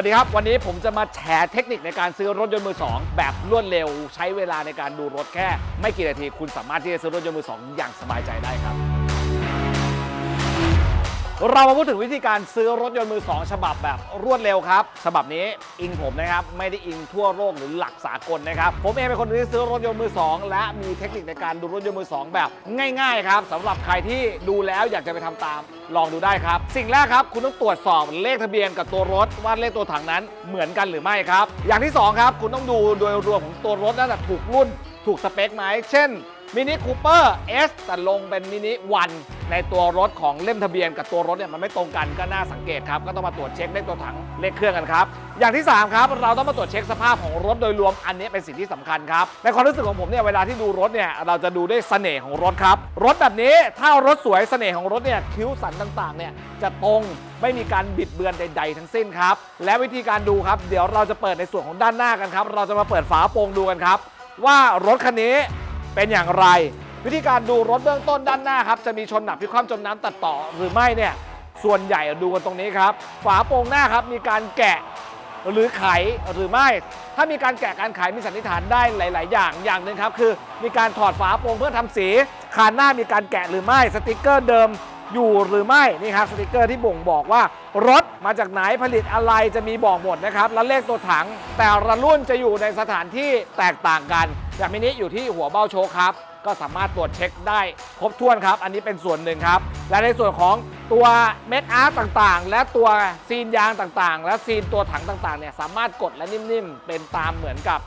วัสดีครับ วันนี้ผมจะมาแชร์เทคนิคในการซื้อรถยนต์มือสองแบบรวดเร็ว ใช้เวลาในการดูรถแค่ ไม่กี่นาทีคุณสามารถที่จะซื้อรถยนต์มือสองอย่างสบายใจได้ครับ เรามาพูดถึงวิธีการซื้อรถยนต์มือสองฉบับแบบรวดเร็วครับ ฉบับนี้อิงผมนะครับ ไม่ได้อิงทั่วโลกหรือหลักสากลนะครับ ผมเองเป็นคนที่ซื้อรถยนต์มือสองและมีเทคนิคในการดูรถยนต์มือสองแบบง่ายๆครับสำหรับใครที่ดูแล้วอยากจะไปทำตามลองดูได้ครับ สิ่งแรกครับ คุณต้องตรวจสอบเลขทะเบียนกับตัวรถว่าเลขตัวถังนั้นเหมือนกันหรือไม่ครับ อย่างที่สองครับ คุณต้องดูโดยรวมของตัวรถนั่นนะถูกรุ่น ถูกสเปคไหมเช่นมินิคูเปอร์เอสแต่ลงเป็นมินิวัน ในตัวรถของเล่มทะเบียนกับตัวรถเนี่ยมันไม่ตรงกันก็น่าสังเกตครับ ก็ต้องมาตรวจเช็คเลขตัวถังเลขเครื่องกันครับ อย่างที่ 3 ครับ เราต้องมาตรวจเช็คสภาพของรถโดยรวมอันนี้เป็นสิ่งที่สำคัญครับ ในความรู้สึกของผมเนี่ยเวลาที่ดูรถเนี่ยเราจะดูด้วยเสน่ห์ของรถครับ รถแบบนี้ถ้ารถสวยเสน่ห์ของรถเนี่ยคิ้วสันต่างๆเนี่ยจะตรงไม่มีการบิดเบือนใด ๆ ทั้งสิ้นครับ และวิธีการดูครับ เดี๋ยวเราจะเปิดในส่วนของด้านหน้ากันครับ เราจะมาเปิดฝาโปรงดูกันครับ ว่ารถคันนี้เป็นอย่างไร วิธีการดูรถเบื้องต้นด้านหน้าครับจะมีชนหนักพิคว่ำจมน้ำตัดต่อหรือไม่เนี่ยส่วนใหญ่ดูกันตรงนี้ครับ ฝาโปรงหน้าครับมีการแกะหรือไขหรือไม่ ถ้ามีการแกะการไขมีสันนิษฐานได้หลาย ๆ อย่างอย่างหนึ่งครับคือ มีการถอดฝาโปรงเพื่อทำสีคานหน้ามีการแกะหรือไม่ สติกเกอร์เดิมอยู่หรือไม่นี่ครับสติกเกอร์ที่บ่งบอกว่า รถมาจากไหนผลิตอะไรจะมีบอกหมดนะครับและเลขตัวถัง แต่ละรุ่นจะอยู่ในสถานที่แตกต่างกัน อย่างมินิอยู่ที่หัวเบ้าโชคครับ ก็สามารถตรวจเช็คได้ครบถ้วนครับ อันนี้เป็นส่วนหนึ่งครับ และในส่วนของตัวเม็ดอาร์ตต่างๆ และตัวซีนยางต่างๆ และซีนตัวถังต่างๆเนี่ยสามารถกดและนิ่มๆ เป็นตามเหมือนกับ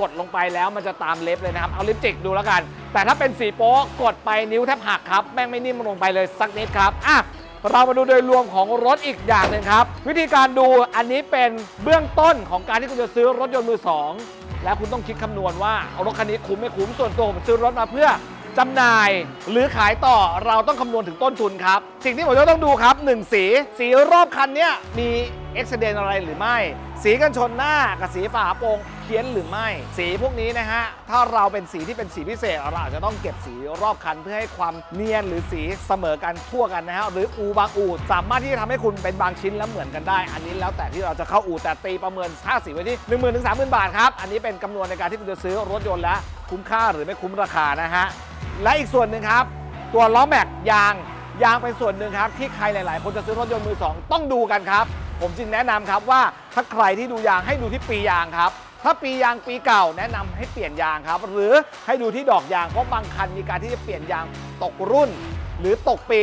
กดลงไปแล้วมันจะตามเล็บเลยนะครับเอาลิปสติกดูแล้วกัน แต่ถ้าเป็นสีโป๊กดไปนิ้วแทบหักครับแม่งไม่นิ่มลงไปเลยสักนิดครับอะเรามาดูโดยรวมของรถอีกอย่างหนึ่งครับ วิธีการดูอันนี้เป็นเบื้องต้นของการที่คุณจะซื้อรถยนต์มือสอง แล้วคุณต้องคิดคำนวณว่ารถคันนี้คุ้มไม่คุ้มส่วนตัวผมซื้อรถมาเพื่อ จำหน่าย หรือขายต่อเราต้องคำนวณถึงต้นทุนครับ สิ่งที่ผมจะต้องดูครับ 1 สี สีรอบคันเนี้ยมีเอ็กซ์เดนอะไรหรือไม่ สีกันชนหน้ากับสีฝาโปรงเพี้ยนหรือไม่ สีพวกนี้นะฮะ ถ้าเราเป็นสีที่เป็นสีพิเศษ เราอาจจะต้องเก็บสีรอบคันเพื่อให้ความเนียนหรือสีเสมอกันทั่วกันนะฮะ หรืออูบางอูสามารถที่จะทำให้คุณเป็นบางชิ้นแล้วเหมือนกันได้ อันนี้แล้วแต่ที่เราจะเข้าอูแต่ตีประเมินค่าสีไว้ที่ 1 0 0 0 0ถึง30,000 บาทครับ อันนี้เป็นคำนวณในการที่คุณจะซื้อรถยนต์แล้วคุ้มค่าหรือไม่คุ้มราคานะฮะ และอีกส่วนหนึ่งครับ ตัวล้อแม็กยางยางเป็นส่วนหนึ่งครับที่ใครหลาย ๆ คนจะซื้อรถยนต์มือสองต้องดูกันครับ ผมจึงแนะนำครับว่าถ้าใครที่ดูยางให้ดูที่ปียางครับถ้าปียางปีเก่าแนะนำให้เปลี่ยนยางครับ หรือให้ดูที่ดอกยางเพราะบางคันมีการที่จะเปลี่ยนยางตกรุ่น หรือตกปี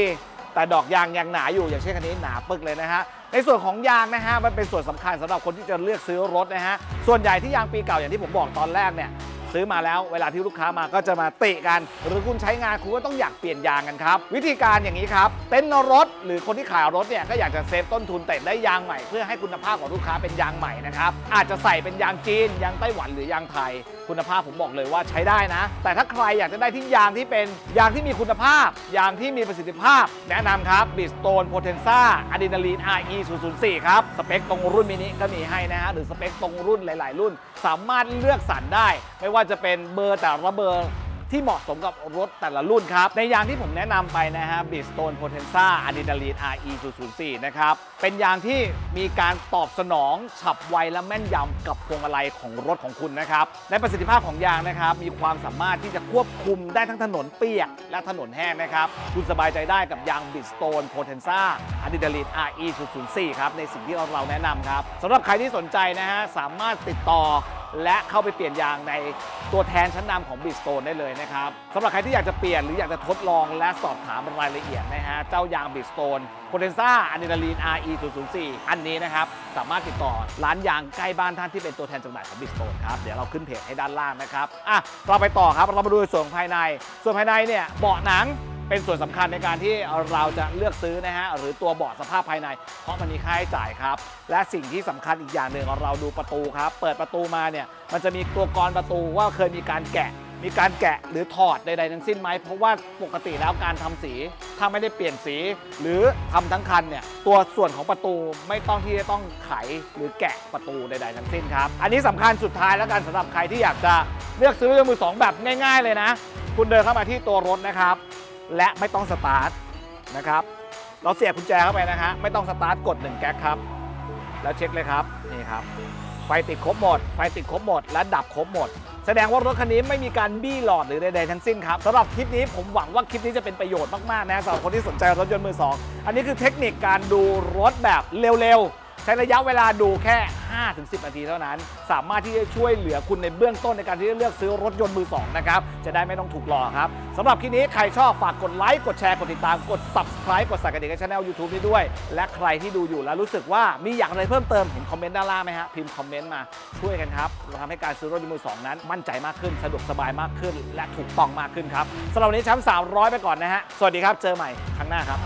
แต่ดอกยางยังหนาอยู่อย่างเช่นคันนี้หนาปึกเลยนะฮะในส่วนของยางนะฮะมันเป็นส่วนสำคัญสำหรับคนที่จะเลือกซื้อรถนะฮะส่วนใหญ่ที่ยางปีเก่าอย่างที่ผมบอกตอนแรกเนี่ย ซื้อมาแล้วเวลาที่ลูกค้ามาก็จะมาเติกัน หรือคุณใช้งานคุณก็ต้องอยากเปลี่ยนยางกันครับ วิธีการอย่างนี้ครับเต็นท์รถ หรือคนที่ขายรถเนี่ยก็อยากจะเซฟต้นทุนแต่ได้ยางใหม่เพื่อให้คุณภาพของลูกค้าเป็นยางใหม่นะครับอาจจะใส่เป็นยางจีนยางไต้หวันหรือยางไทย คุณภาพผมบอกเลยว่าใช้ได้นะ แต่ถ้าใครอยากจะได้ที่ยางที่เป็นยางที่มีคุณภาพ ยางที่มีประสิทธิภาพ แนะนำครับ Bridgestone Potenza Adrenaline RE 004ครับสเปคตรงรุ่นมินิก็มีให้นะฮะหรือสเปคตรงรุ่นหลาย ๆ รุ่นสามารถเลือกสรรได้ ไม่ว่าจะเป็นเบอร์แต่ละเบอร์ที่เหมาะสมกับรถแต่ละรุ่นครับ ในยางที่ผมแนะนำไปนะฮะ Bridgestone Potenza Adrenaline RE 004นะครับ เป็นยางที่มีการตอบสนอง ฉับไวและแม่นยำกับพวงมาลัยของรถของคุณนะครับ ในประสิทธิภาพของยางนะครับ มีความสามารถที่จะควบคุมได้ทั้งถนนเปียกและถนนแห้งนะครับ คุณสบายใจได้กับยาง Bridgestone Potenza Adrenaline RE 004ครับในสิ่งที่เราแนะนำครับสำหรับใครที่สนใจนะฮะสามารถติดต่อและเข้าไปเปลี่ยนยางในตัวแทนชั้นนำของ b r i d g e s t o n e ได้เลยนะครับสำหรับใครที่อยากจะเปลี่ยนหรืออยากจะทดลองและสอบถามรายละเอียดนะฮะเจ้ายาง b r i d g e s t o n e Potenza Adrenaline RE 004อันนี้นะครับ สามารถติดต่อร้านยางใกล้บ้านท่านที่เป็นตัวแทนจำหน่ายของ b r i d g e s t o n e ครับเดี๋ยวเราขึ้นเพจให้ด้านล่างนะครับอะเราไปต่อครับเรามาดูส่วนภายใน ส่วนภายในเนี่ยเบาะหนัง เป็นส่วนสำคัญในการที่เราจะเลือกซื้อนะฮะหรือตัวเบาะสภาพภายใน เพราะมันมีค่าใช้จ่ายครับ และสิ่งที่สำคัญอีกอย่างหนึ่งเราดูประตูครับ เปิดประตูมาเนี่ยมันจะมีตัวกรประตูว่าเคยมีการแกะมีการแกะหรือถอดใดๆทั้งสิ้นไหม เพราะว่าปกติแล้วการทำสี ถ้าไม่ได้เปลี่ยนสี หรือทำทั้งคันเนี่ยตัวส่วนของประตูไม่ต้องที่จะต้องไขหรือแกะประตูใดๆทั้งสิ้นครับ อันนี้สำคัญสุดท้ายแล้วกันสำหรับใครที่อยากจะเลือกซื้อรถยนต์มือสองแบบง่าย ๆ เลยนะ คุณเดินเข้ามาที่ตัวรถนะครับ และไม่ต้องสตาร์ทนะครับ เราเสียบกุญแจเข้าไปนะฮะไม่ต้องสตาร์ทกด1แก๊กครับ แล้วเช็คเลยครับนี่ครับ ไฟติดครบหมด ไฟติดครบหมด และดับครบหมด แสดงว่ารถคันนี้ไม่มีการบี้หลอดหรือใดๆทั้งสิ้นครับสำหรับคลิปนี้ผมหวังว่าคลิปนี้จะเป็นประโยชน์มากๆนะสำหรับคนที่สนใจรถยนต์มือสองอันนี้คือเทคนิคการดูรถแบบเร็วๆ ใช้ระยะเวลาดูแค่ 5-10 นาทีเท่านั้น สามารถที่จะช่วยเหลือคุณในเบื้องต้นในการที่จะเลือกซื้อรถยนต์มือสองนะครับ จะได้ไม่ต้องถูกหลอกครับสำหรับคลิปนี้ใครชอบฝากกดไลค์ กดแชร์ กดติดตาม กด subscribe กดสั่นกระดิ่งให้ช่อง YouTube นี้ด้วย และใครที่ดูอยู่แล้วรู้สึกว่ามีอยากอะไรเพิ่มเติมเห็นคอมเมนต์ด้านล่างไหมฮะพิมพ์คอมเมนต์มาช่วยกันครับเราทำให้การซื้อรถยนต์มือสองนั้น มั่นใจมากขึ้นสะดวกสบายมากขึ้น และถูกต้องมากขึ้นครับสำหรับวันนี้แชมป์300 ไปก่อนนะฮะสวัสดีครับเจอใหม่ครั้งหน้าครับ